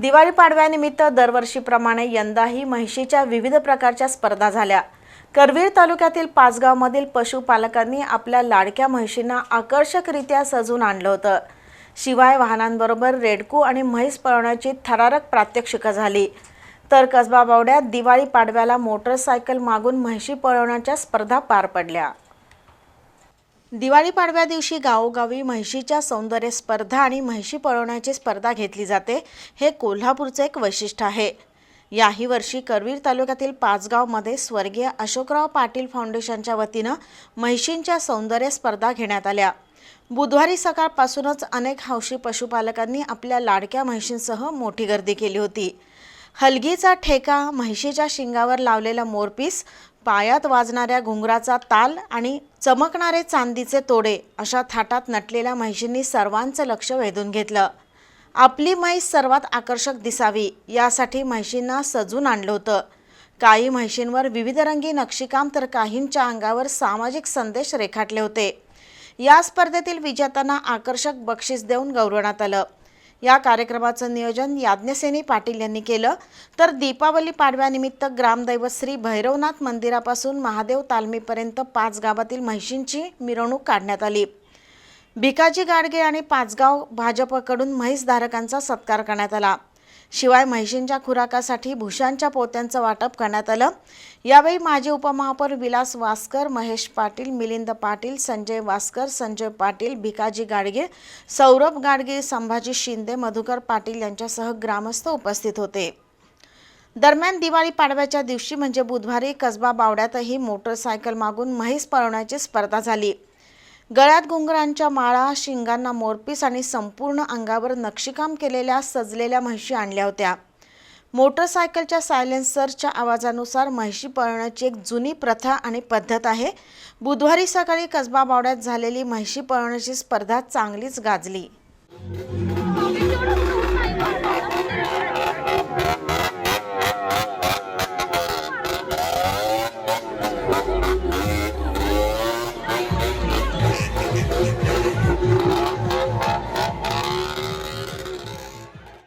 दिवाळी पाडव्यानिमित्त दरवर्षीप्रमाणे यंदाही म्हैशीच्या विविध प्रकारच्या स्पर्धा झाल्या. करवीर तालुक्यातील पाचगावमधील पशुपालकांनी आपल्या लाडक्या म्हैशींना आकर्षकरित्या सजून आणलं होतं. शिवाय वाहनांबरोबर रेडकू आणि म्हैस पळवण्याची थरारक प्रात्यक्षिकं झाली. तर कसबा बावड्यात दिवाळी पाडव्याला मोटरसायकल मागून म्हैशी पळवण्याच्या स्पर्धा पार पडल्या. दिवाळी पाडव्या दिवशी गावोगावी म्हैशीच्या सौंदर्य स्पर्धा आणि म्हैशी पळवण्याची स्पर्धा घेतली जाते हे कोल्हापूरचं एक वैशिष्ट्य आहे. याही वर्षी करवीर तालुक्यातील पाचगावमध्ये स्वर्गीय अशोकराव पाटील फाउंडेशनच्या वतीनं म्हैशींच्या सौंदर्य स्पर्धा घेण्यात आल्या. बुधवारी सकाळपासूनच अनेक हौशी पशुपालकांनी आपल्या लाडक्या म्हैशींसह मोठी गर्दी केली होती. हलगीचा ठेका म्हैशीच्या शिंगावर लावलेला मोरपीस पायात वाजणाऱ्या घुंगराचा ताल आणि चमकणारे चांदीचे तोडे अशा थाटात नटलेल्या म्हैशींनी सर्वांचं लक्ष वेधून घेतलं. आपली म्हैस सर्वात आकर्षक दिसावी यासाठी म्हैशींना सजून आणलं होतं. काही म्हैशींवर विविध रंगी नक्षीकाम तर काहींच्या अंगावर सामाजिक संदेश रेखाटले होते. या स्पर्धेतील विजेत्यांना आकर्षक बक्षीस देऊन गौरवण्यात आलं. या कार्यक्रमाचं नियोजन याज्ञसेनी पाटील यांनी केलं. तर दीपावली पाडव्यानिमित्त ग्रामदैवत श्री भैरवनाथ मंदिरापासून महादेव तालमीपर्यंत पाच गावातील म्हैशींची मिरवणूक काढण्यात आली. भिकाजी गाडगे आणि पाचगाव भाजपकडून म्हैसधारकांचा सत्कार करण्यात आला. शिवाय म्हैशींच्या खुराकासाठी भुशांच्या पोत्यांचं वाटप करण्यात आलं. यावेळी माजी उपमहापौर विलास वासकर महेश पाटील मिलिंद पाटील संजय वासकर संजय पाटील भिकाजी गाडगे सौरभ गाडगे संभाजी शिंदे मधुकर पाटील यांच्यासह ग्रामस्थ उपस्थित होते. दरम्यान दिवाळी पाडव्याच्या दिवशी म्हणजे बुधवारी कसबा बावड्यातही मोटरसायकल मागून म्हैस पळवण्याची स्पर्धा झाली. गळ्यात घुंगरांच्या माळा शिंगांना मोरपीस आणि संपूर्ण अंगावर नक्षीकाम केलेल्या सजलेल्या म्हशी आणल्या होत्या. मोटरसायकलच्या सायलेन्सरच्या आवाजानुसार म्हशी पळण्याची एक जुनी प्रथा आणि पद्धत आहे. बुधवारी सकाळी कसबा बावड्यात झालेली म्हशी पळण्याची स्पर्धा चांगलीच गाजली.